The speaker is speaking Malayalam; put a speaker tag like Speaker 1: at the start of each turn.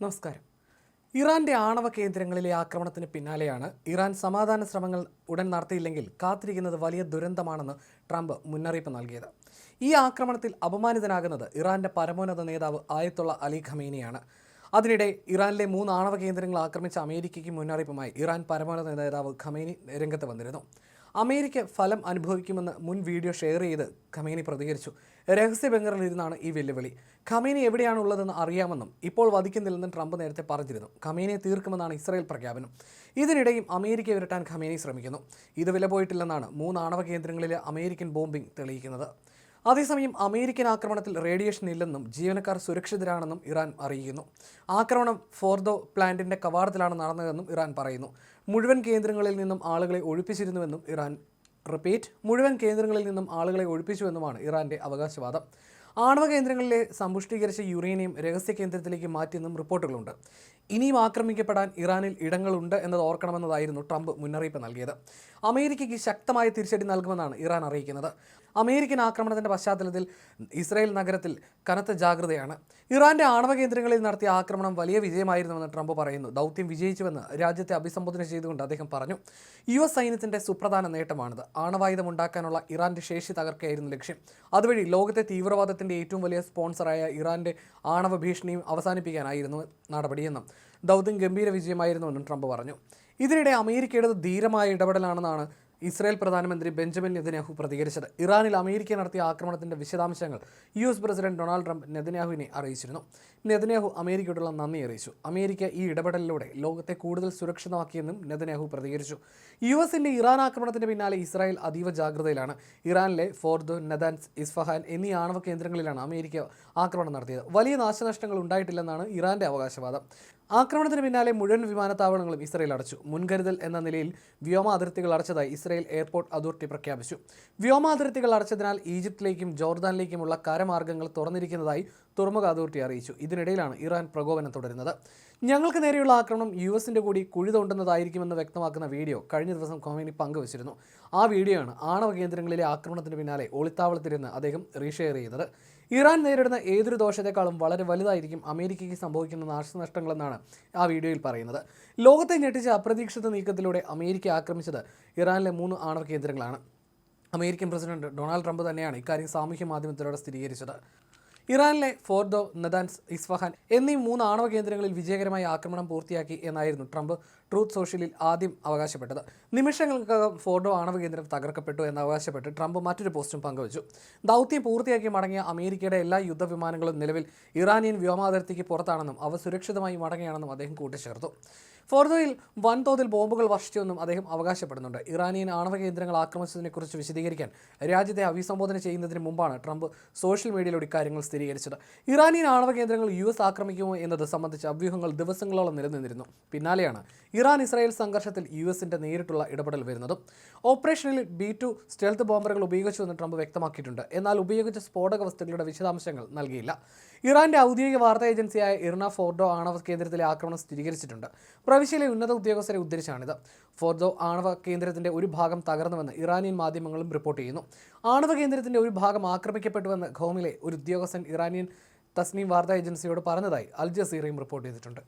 Speaker 1: നമസ്കാരം. ഇറാന്റെ ആണവ കേന്ദ്രങ്ങളിലെ ആക്രമണത്തിന് പിന്നാലെയാണ് ഇറാൻ സമാധാന ശ്രമങ്ങൾ ഉടൻ നടത്തിയില്ലെങ്കിൽ കാത്തിരിക്കുന്നത് വലിയ ദുരന്തമാണെന്ന് ട്രംപ് മുന്നറിയിപ്പ് നൽകിയത്. ഈ ആക്രമണത്തിൽ അപമാനിതനാകുന്നത് ഇറാന്റെ പരമോന്നത നേതാവ് ആയത്തുള്ള അലി ഖമീനിയാണ്. അതിനിടെ ഇറാനിലെ മൂന്ന് ആണവ കേന്ദ്രങ്ങൾ ആക്രമിച്ച അമേരിക്കയ്ക്ക് മുന്നറിയിപ്പുമായി ഇറാൻ പരമോന്നത നേതാവ് ഖമേനി രംഗത്ത് വന്നിരുന്നു. അമേരിക്ക ഫലം അനുഭവിക്കുമെന്ന് മുൻ വീഡിയോ ഷെയർ ചെയ്ത് ഖമേനി പ്രതികരിച്ചു. രഹസ്യ ബംഗറിൽ ഇരുന്നാണ് ഈ വെല്ലുവിളി. ഖമീനി എവിടെയാണ് ഉള്ളതെന്ന് അറിയാമെന്നും ഇപ്പോൾ വധിക്കുന്നില്ലെന്നും ട്രംപ് നേരത്തെ പറഞ്ഞിരുന്നു. ഖമീനിയെ തീർക്കുമെന്നാണ് ഇസ്രായേൽ പ്രഖ്യാപനം. ഇതിനിടെയും അമേരിക്ക വിരട്ടാൻ ഖമീനി ശ്രമിക്കുന്നു. ഇത് വില പോയിട്ടില്ലെന്നാണ് മൂന്ന് ആണവ കേന്ദ്രങ്ങളിലെ അമേരിക്കൻ ബോംബിംഗ് തെളിയിക്കുന്നത്. അതേസമയം അമേരിക്കൻ ആക്രമണത്തിൽ റേഡിയേഷൻ ഇല്ലെന്നും ജീവനക്കാർ സുരക്ഷിതരാണെന്നും ഇറാൻ അറിയിക്കുന്നു. ആക്രമണം ഫോർദോ പ്ലാന്റിന്റെ കവാടത്തിലാണ് നടന്നതെന്നും ഇറാൻ പറയുന്നു. മുഴുവൻ കേന്ദ്രങ്ങളിൽ നിന്നും ആളുകളെ ഒഴിപ്പിച്ചിരുന്നുവെന്നും ഇറാൻ റിപ്പീറ്റ്. മുഴുവൻ കേന്ദ്രങ്ങളിൽ നിന്നും ആളുകളെ ഒഴിപ്പിച്ചുവെന്നുമാണ് ഇറാന്റെ അവകാശവാദം. ആണവ കേന്ദ്രങ്ങളിലെ സമ്പുഷ്ടീകരിച്ച യുറേനിയം രഹസ്യ കേന്ദ്രത്തിലേക്ക് മാറ്റിയെന്നും റിപ്പോർട്ടുകളുണ്ട്. ഇനിയും ആക്രമിക്കപ്പെടാൻ ഇറാനിൽ ഇടങ്ങളുണ്ട് എന്നത് ഓർക്കണമെന്നതായിരുന്നു ട്രംപ് മുന്നറിയിപ്പ് നൽകിയത്. അമേരിക്കയ്ക്ക് ശക്തമായ തിരിച്ചടി നൽകുമെന്നാണ് ഇറാൻ അറിയിക്കുന്നത്. അമേരിക്കൻ ആക്രമണത്തിന്റെ പശ്ചാത്തലത്തിൽ ഇസ്രായേൽ നഗരത്തിൽ കനത്ത ജാഗ്രതയാണ്. ഇറാന്റെ ആണവ കേന്ദ്രങ്ങളിൽ നടത്തിയ ആക്രമണം വലിയ വിജയമായിരുന്നുവെന്ന് ട്രംപ് പറയുന്നു. ദൗത്യം വിജയിച്ചുവെന്ന് രാജ്യത്തെ അഭിസംബോധന ചെയ്തുകൊണ്ട് അദ്ദേഹം പറഞ്ഞു. യു എസ് സൈന്യത്തിന്റെ സുപ്രധാന നേട്ടമാണിത്. ആണവായുധം ഉണ്ടാക്കാനുള്ള ഇറാന്റെ ശേഷി തകർക്കുകയായിരുന്നു ലക്ഷ്യം. അതുവഴി ലോകത്തെ തീവ്രവാദത്തിന്റെ ഏറ്റവും വലിയ സ്പോൺസറായ ഇറാന്റെ ആണവ ഭീഷണിയും അവസാനിപ്പിക്കാനായിരുന്നു നടപടിയെന്നും ദൗത്യം ഗംഭീര വിജയമായിരുന്നുവെന്നും ട്രംപ് പറഞ്ഞു. ഇതിനിടെ അമേരിക്കയുടെ ധീരമായ ഇടപെടലാണെന്നാണ് ഇസ്രായേൽ പ്രധാനമന്ത്രി ബെഞ്ചമിൻ നെതന്യാഹു പ്രതികരിച്ചത്. ഇറാനിൽ അമേരിക്ക നടത്തിയ ആക്രമണത്തിന്റെ വിശദാംശങ്ങൾ U S president Donald Trump നെതന്യാഹുവിനെ അറിയിച്ചിരുന്നു. നെതന്യാഹു അമേരിക്കയോടുള്ള നന്ദി അറിയിച്ചു. അമേരിക്ക ഈ ഇടപെടലിലൂടെ ലോകത്തെ കൂടുതൽ സുരക്ഷിതമാക്കിയെന്നും നെതന്യാഹു പ്രതികരിച്ചു. യു എസിന്റെ ഇറാൻ ആക്രമണത്തിന് പിന്നാലെ ഇസ്രായേൽ അതീവ ജാഗ്രതയിലാണ്. ഇറാനിലെ ഫോർദോ നദാൻസ് ഇസ്ഫഹാൻ എന്നീ ആണവ കേന്ദ്രങ്ങളിലാണ് അമേരിക്ക ആക്രമണം നടത്തിയത്. വലിയ നാശനഷ്ടങ്ങൾ ഉണ്ടായിട്ടില്ലെന്നാണ് ഇറാന്റെ അവകാശവാദം. ആക്രമണത്തിന് പിന്നാലെ മുഴുവൻ വിമാനത്താവളങ്ങളും ഇസ്രയേൽ അടച്ചു. മുൻകരുതൽ എന്ന നിലയിൽ വ്യോമ അതിർത്തികൾ അടച്ചതായി ഇസ്രയേൽ എയർപോർട്ട് അതോറിറ്റി പ്രഖ്യാപിച്ചു. വ്യോമ അതിർത്തികൾ അടച്ചതിനാൽ ഈജിപ്തിലേക്കും ജോർദാനിലേക്കുമുള്ള കരമാർഗങ്ങൾ തുറന്നിരിക്കുന്നതായി തുറമുഖ അതോറിറ്റി അറിയിച്ചു. ഇതിനിടയിലാണ് ഇറാൻ പ്രകോപനം തുടരുന്നത്. ഞങ്ങൾക്ക് നേരെയുള്ള ആക്രമണം യു എസിന്റെ കൂടി കുഴി തോണ്ടുന്നതായിരിക്കുമെന്ന് വ്യക്തമാക്കുന്ന വീഡിയോ കഴിഞ്ഞ ദിവസം കോമേനി പങ്കുവച്ചിരുന്നു. ആ വീഡിയോയാണ് ആണവ കേന്ദ്രങ്ങളിലെ ആക്രമണത്തിന് പിന്നാലെ ഒളിത്താവളത്തിലിരുന്ന് അദ്ദേഹം റീഷെയർ ചെയ്തത് ഇറാൻ നേരിടുന്ന ഏതൊരു ദോഷത്തെക്കാളും വളരെ വലുതായിരിക്കും അമേരിക്കയ്ക്ക് സംഭവിക്കുന്ന നാശനഷ്ടങ്ങളെന്നാണ് ആ വീഡിയോയിൽ പറയുന്നത്. ലോകത്തെ ഞെട്ടിച്ച അപ്രതീക്ഷിത നീക്കത്തിലൂടെ അമേരിക്ക ആക്രമിച്ചത് ഇറാനിലെ മൂന്ന് ആണവ കേന്ദ്രങ്ങളാണ്. അമേരിക്കൻ പ്രസിഡന്റ് ഡൊണാൾഡ് ട്രംപ് തന്നെയാണ് ഇക്കാര്യം സാമൂഹ്യ മാധ്യമത്തിലൂടെ സ്ഥിരീകരിച്ചത്. ഇറാനിലെ ഫോർദോ നദാൻസ് ഇസ്ഫഹാൻ എന്നീ മൂന്ന് ആണവ കേന്ദ്രങ്ങളിൽ വിജയകരമായി ആക്രമണം പൂർത്തിയാക്കി എന്നായിരുന്നു ട്രംപ് ട്രൂത്ത് സോഷ്യലിൽ ആദ്യം അവകാശപ്പെട്ടത്. നിമിഷങ്ങൾക്കകം ഫോർഡോ ആണവ കേന്ദ്രം തകർക്കപ്പെട്ടു എന്ന് അവകാശപ്പെട്ട് ട്രംപ് മറ്റൊരു പോസ്റ്റും പങ്കുവച്ചു. ദൗത്യം പൂർത്തിയാക്കി മടങ്ങിയ അമേരിക്കയുടെ എല്ലാ യുദ്ധവിമാനങ്ങളും നിലവിൽ ഇറാനിയൻ വ്യോമാതിർത്തിക്ക് പുറത്താണെന്നും അവ സുരക്ഷിതമായി മടങ്ങുകയാണെന്നും അദ്ദേഹം കൂട്ടിച്ചേർത്തു. ഫോർദോയിൽ വൻതോതിൽ ബോംബുകൾ വർഷിച്ചുവെന്നും അദ്ദേഹം അവകാശപ്പെടുന്നുണ്ട്. ഇറാനിയൻ ആണവ കേന്ദ്രങ്ങൾ ആക്രമിച്ചതിനെക്കുറിച്ച് വിശദീകരിക്കാൻ രാജ്യത്തെ അഭിസംബോധന ചെയ്യുന്നതിന് മുമ്പാണ് ട്രംപ് സോഷ്യൽ മീഡിയയിലൂടെ കാര്യങ്ങൾ സ്ഥിരീകരിച്ചത്. ഇറാനിയൻ ആണവ കേന്ദ്രങ്ങൾ യു എസ് ആക്രമിക്കുമോ എന്നത് സംബന്ധിച്ച അഭ്യൂഹങ്ങൾ ദിവസങ്ങളോളം നിലനിന്നിരുന്നു. പിന്നാലെയാണ് ഇറാൻ ഇസ്രായേൽ സംഘർഷത്തിൽ യു എസിന്റെ നേരിട്ടുള്ള ഇടപെടൽ വരുന്നതും ഓപ്പറേഷനിൽ ബി ടു സ്റ്റെൽത്ത് ബോംബറുകൾ ഉപയോഗിച്ചുവെന്ന് ട്രംപ് വ്യക്തമാക്കിയിട്ടുണ്ട്. എന്നാൽ ഉപയോഗിച്ച സ്ഫോടക വസ്തുക്കളുടെ വിശദാംശങ്ങൾ നൽകിയില്ല. ഇറാന്റെ ഔദ്യോഗിക വാർത്താ ഏജൻസിയായ ഇർണ ഫോർഡോ ആണവ കേന്ദ്രത്തിലെ ആക്രമണം സ്ഥിരീകരിച്ചിട്ടുണ്ട്. പ്രവിശ്യയിലെ ഉന്നത ഉദ്യോഗസ്ഥരെ ഉദ്ധരിച്ചാണിത്. ഫോർദോ ആണവ കേന്ദ്രത്തിന്റെ ഒരു ഭാഗം തകർന്നുവെന്ന് ഇറാനിയൻ മാധ്യമങ്ങളും റിപ്പോർട്ട് ചെയ്യുന്നു. ആണവ കേന്ദ്രത്തിന്റെ ഒരു ഭാഗം ആക്രമിക്കപ്പെട്ടുവെന്ന് ഖോമിലെ ഒരു ഉദ്യോഗസ്ഥൻ ഇറാനിയൻ തസ്നീം വാർത്താ ഏജൻസിയോട് പറഞ്ഞതായി അൽ ജസീറയും റിപ്പോർട്ട് ചെയ്തിട്ടുണ്ട്.